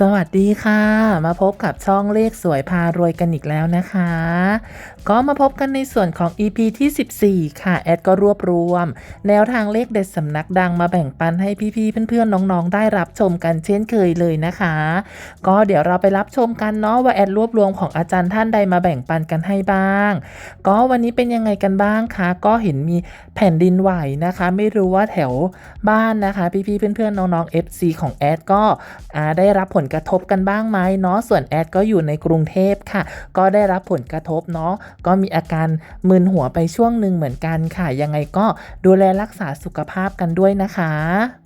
สวัสดีค่ะ มาพบกับช่องเลขสวยพารวยกันอีกแล้วนะคะ ก็มาพบกันในส่วนของ EP ที่ 14 ค่ะ แอดก็รวบรวม แนวทางเลขเด็ดสำนักดังมาแบ่งปันให้พี่ๆเพื่อนๆน้องๆ ได้รับชมกันเช่นเคยเลยนะคะ ก็เดี๋ยวเราไปรับชมกันเนาะว่าแอดรวบรวมของอาจารย์ท่านใดมาแบ่งปันกันให้บ้าง ก็วันนี้เป็นยังไงกันบ้างคะก็เห็นมีแผ่นดินไหวนะคะ ไม่รู้ว่าแถวบ้านนะคะ พี่ๆเพื่อนๆน้องๆ FC ของแอดก็ได้รับผลกระทบกันบ้างไหมเนาะส่วนแอดก็อยู่ในกรุงเทพค่ะ ก็ได้รับผลกระทบเนาะก็มีอาการมึนหัวไปช่วงหนึ่งเหมือนกันค่ะ ยังไงก็ดูแลรักษาสุขภาพกันด้วยนะคะ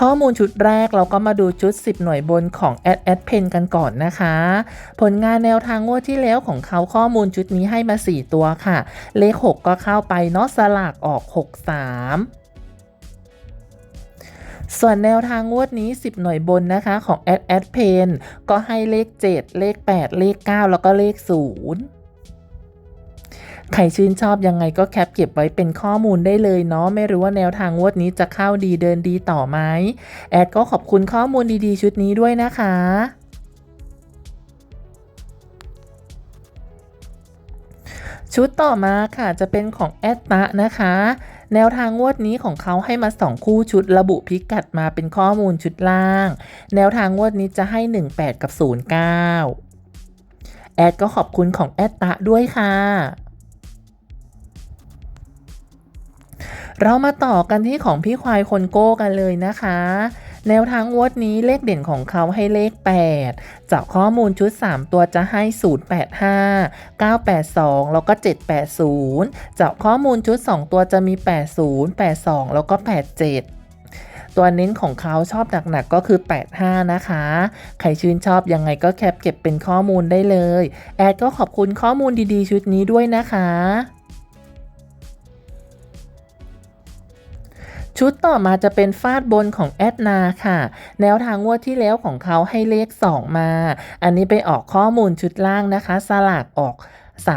ข้อมูลชุดแรกเราก็มาดูชุด 10 หน่วยบนของ a d a d p e n กันก่อนนะคะ ผลงานแนวทางงวดที่แล้วของเขาข้อมูลชุดนี้ให้มา 4 ตัวค่ะ เลข 6 ก็เข้าไปเนาะสลากออก 63ส่วนแนวทางงวดนี้ 10 หน่วยบนนะคะของ a d a d p e n ก็ให้เลข 7 เลข 8 เลข 9 แล้วก็เลข 0 ใครชื่นชอบยังไงก็แคปเก็บไว้เป็นข้อมูลได้เลยเนาะไม่รู้ว่าแนวทางงวดนี้จะเข้าดีเดินดีต่อไหมแอดก็ขอบคุณข้อมูลดีๆ ชุดนี้ด้วยนะคะชุดต่อมาค่ะจะเป็นของแอดตะนะคะ แนวทางงวดนี้ของเขาให้มา 2 คู่ชุดระบุพิกัดมาเป็นข้อมูลชุดล่าง แนวทางงวดนี้จะให้ 18 กับ 09 แอดก็ขอบคุณของแอดตะด้วยค่ะ เรามาต่อกันที่ของพี่ควายคนโก้กันเลยนะคะ แนวทางวดนี้เลขเด่นของเขาให้เลข 8 จากข้อมูลชุด 3 ตัวจะให้ 085 982 แล้วก็ 780 จากข้อมูลชุด 2 ตัวจะมี 80 82 แล้วก็ 87ตัวเน้นของเขาชอบหนักๆก็คือ 85 นะคะ ใครชื่นชอบยังไงก็แคปเก็บเป็นข้อมูลได้เลย แอดก็ขอบคุณข้อมูลดีๆ ชุดนี้ด้วยนะคะ ชุดต่อมาจะเป็นฟาดบนของแอดนาค่ะ แนวทางงวดที่แล้วของเขาให้เลข 2 มา อันนี้ไปออกข้อมูลชุดล่างนะคะ สลากออก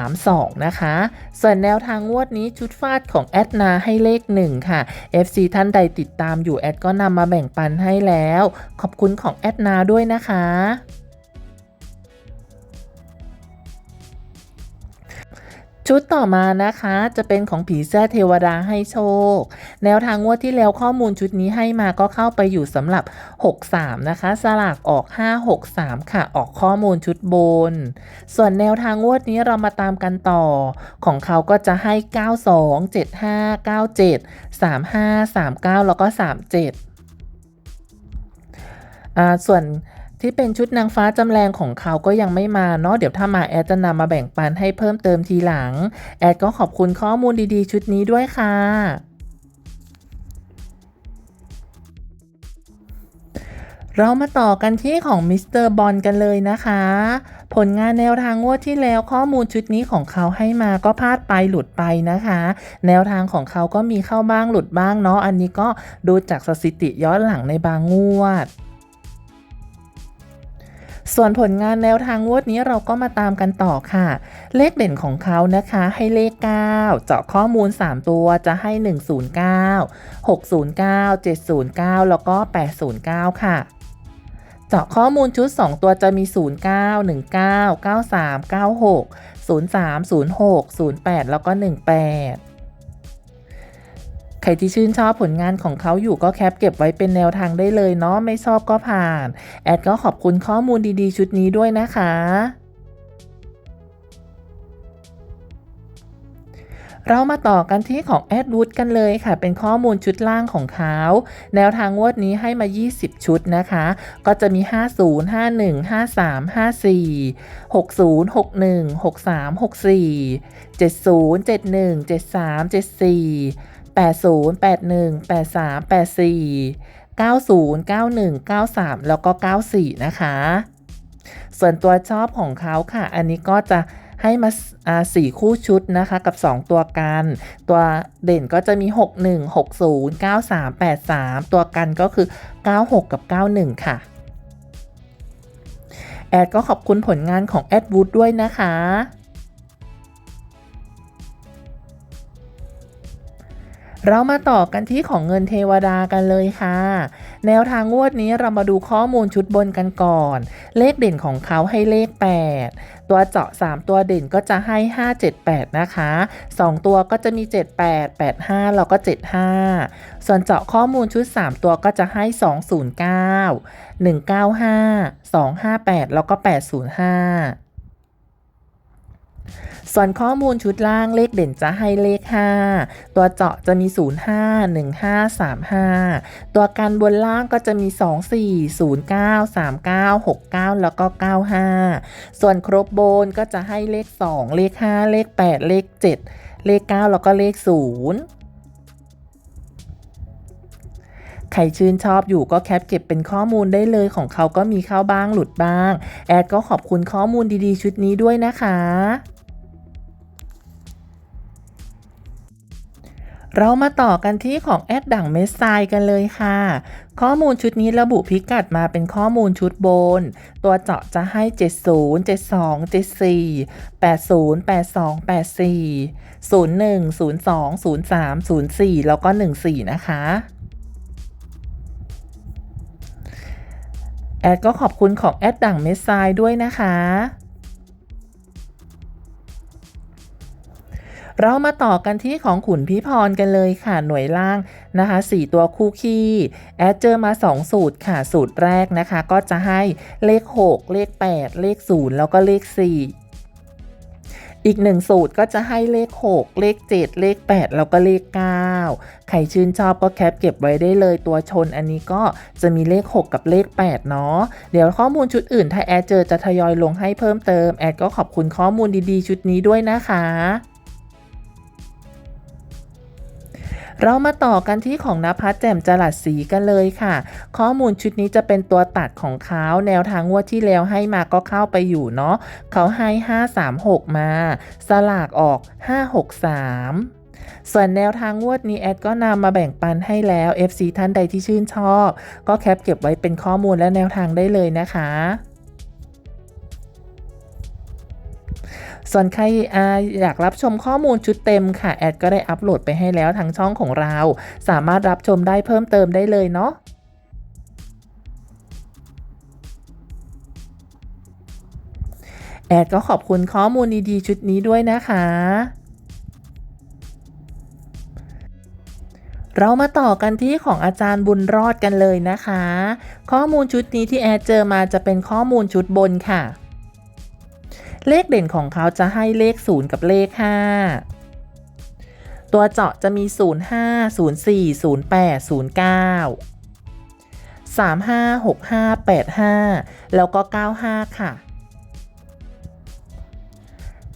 3-2 นะคะ ส่วนแนวทางงวดนี้ชุดฟาดของแอดนาให้เลข 1 ค่ะ FC ท่านใดติดตามอยู่แอดก็นำมาแบ่งปันให้แล้ว ขอบคุณของแอดนาด้วยนะคะชุดต่อมานะคะจะเป็นของผีเสื้อเทวดาให้โชค แนวทางงวดที่แล้วข้อมูลชุดนี้ให้มาก็เข้าไปอยู่สำหรับ 63 นะคะ สลากออก 563 ค่ะ ออกข้อมูลชุดบน ส่วนแนวทางงวดนี้เรามาตามกันต่อ ของเขาก็จะให้ 92 75 97 35 39 แล้วก็ 37อ่าส่วนที่เป็นชุดนางฟ้าจำแรงของเขาก็ยังไม่มาเนาะเดี๋ยวถ้ามาแอดจะนำมาแบ่งปันให้เพิ่มเติมทีหลัง แอดก็ขอบคุณข้อมูลดีๆ ชุดนี้ด้วยค่ะ เรามาต่อกันที่ของมิสเตอร์บอลกันเลยนะคะ ผลงานแนวทางงวดที่แล้วข้อมูลชุดนี้ของเขาให้มาก็พลาดไปหลุดไปนะคะ แนวทางของเขาก็มีเข้าบ้างหลุดบ้างเนาะอันนี้ก็ดูจากสถิติย้อนหลังในบางงวดส่วนผลงานแนวทางงวดนี้เราก็มาตามกันต่อค่ะ เลขเด่นของเขานะคะให้เลข 9 เจาะข้อมูล 3 ตัวจะให้ 109 609 709 แล้วก็ 809 ค่ะ เจาะข้อมูลชุด 2 ตัวจะมี 09 19 93 96 03 06 08 แล้วก็ 18 ใครที่ชื่นชอบผลงานของเขาอยู่ก็แคปเก็บไว้เป็นแนวทางได้เลยเนาะไม่ชอบก็ผ่าน แอดก็ขอบคุณข้อมูลดีๆ ชุดนี้ด้วยนะคะ เรามาต่อกันที่ของแอดวูดกันเลยค่ะ เป็นข้อมูลชุดล่างของเขาแนวทางงวดนี้ให้มา 20 ชุดนะคะ ก็จะมี 50 51 53 54 60 61 63 64 70 71 73 74 80 81 83 84 90 91 93 แล้วก็ 94 นะคะ ส่วนตัวชอบของเขาค่ะ อันนี้ก็จะ ให้มาอ่าสี่คู่ชุดนะคะกับ 2 ตัวกัน ตัวเด่นก็จะมี 61 60 93 83 ตัวกันก็คือ 96 กับ 91 ค่ะ แอดก็ขอบคุณผลงานของแอดวูดด้วยนะคะเรามาต่อกันที่ของเงินเทวดากันเลยค่ะ แนวทางงวดนี้เรามาดูข้อมูลชุดบนกันก่อน เลขเด่นของเขาให้เลข 8 ตัวเจาะ 3 ตัวเด่นก็จะให้ 5 7 8 นะคะ 2 ตัวก็จะมี 78 85 แล้วก็ 75 ส่วนเจาะข้อมูลชุด 3 ตัวก็จะให้ 209 195 258 แล้วก็ 805 ส่วนข้อมูลชุดล่างเลขเด่นจะให้เลข 5 ตัวเจาะจะมี 05 15 35 ตัวกันบนล่างก็จะมี 24 09 39 69 แล้วก็ 95 ส่วนครบโบนก็จะให้เลข 2 เลข 5 เลข 8 เลข 7 เลข 9 แล้วก็เลข 0ใครชื่นชอบอยู่ก็แคปเก็บเป็นข้อมูลได้เลยของเขาก็มีเข้าบ้างหลุดบ้าง แอดก็ขอบคุณข้อมูลดีๆ ชุดนี้ด้วยนะคะ เรามาต่อกันที่ของแอดดั่งเมสไซกันเลยค่ะ ข้อมูลชุดนี้ระบุพิกัดมาเป็นข้อมูลชุดโบน ตัวเจาะจะให้ 70 72 74 80 82 84 01 02 03 04 แล้วก็ 14 นะคะแอดก็ขอบคุณของแอดดั่งเมสไซด้วยนะคะ เรามาต่อกันที่ของขุนพี่พรกันเลยค่ะหน่วยล่างนะคะ 4 ตัวคู่คี่แอดเจอมา 2 สูตรค่ะ สูตรแรกนะคะ ก็จะให้เลข 6 เลข 8 เลข 0 แล้วก็เลข 4อีกหนึ่งสูตรก็จะให้เลข 6 เลข 7 เลข 8 แล้วก็เลข 9 ใครชื่นชอบก็แคปเก็บไว้ได้เลยตัวชนอันนี้ก็จะมีเลข 6 กับเลข 8 เนาะเดี๋ยวข้อมูลชุดอื่นถ้าแอดเจอจะทยอยลงให้เพิ่มเติม แอดก็ขอบคุณข้อมูลดีๆ ชุดนี้ด้วยนะคะ เรามาต่อกันที่ของนภัสแจ่มจรัสสีกันเลยค่ะ ข้อมูลชุดนี้จะเป็นตัวตัดของเขาแนวทางงวดที่แล้วให้มาก็เข้าไปอยู่เนาะเขาให้ 536 มา สลากออก 563ส่วนแนวทางงวดนี้แอดก็นำมาแบ่งปันให้แล้ว FC ท่านใดที่ชื่นชอบ ก็แคปเก็บไว้เป็นข้อมูลและแนวทางได้เลยนะคะ ส่วนใครออยากรับชมข้อมูลชุดเต็มค่ะ แอดก็ได้อัปโหลดไปให้แล้วทางช่องของเรา สามารถรับชมได้เพิ่มเติมได้เลยเนาะแอดก็ขอบคุณข้อมูลดีๆชุดนี้ด้วยนะคะ เรามาต่อกันที่ของอาจารย์บุญรอดกันเลยนะคะ ข้อมูลชุดนี้ที่แอดเจอมาจะเป็นข้อมูลชุดบนค่ะ เลขเด่นของเขาจะให้เลข 0 กับเลข 5 ตัวเจาะจะมี 05 04 08 09 35 65 85 แล้วก็ 95 ค่ะ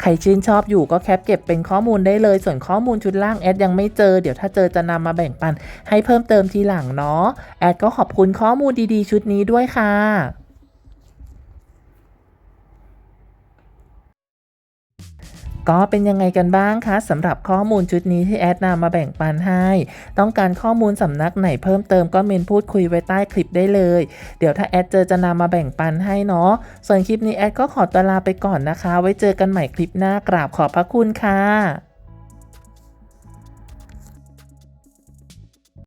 ใครชื่นชอบอยู่ก็แคปเก็บเป็นข้อมูลได้เลย ส่วนข้อมูลชุดล่างแอดยังไม่เจอ เดี๋ยวถ้าเจอจะนำมาแบ่งปันให้เพิ่มเติมทีหลังเนาะ แอดก็ขอบคุณข้อมูลดีๆ ชุดนี้ด้วยค่ะ ก็เป็นยังไงกันบ้างคะสำหรับข้อมูลชุดนี้ที่แอดนำมาแบ่งปันให้ ต้องการข้อมูลสำนักไหนเพิ่มเติมก็เมนพูดคุยไว้ใต้คลิปได้เลย เดี๋ยวถ้าแอดเจอจะนำมาแบ่งปันให้เนาะส่วนคลิปนี้แอดก็ขอตัวลาไปก่อนนะคะ ไว้เจอกันใหม่คลิปหน้ากราบขอบพระคุณค่ะ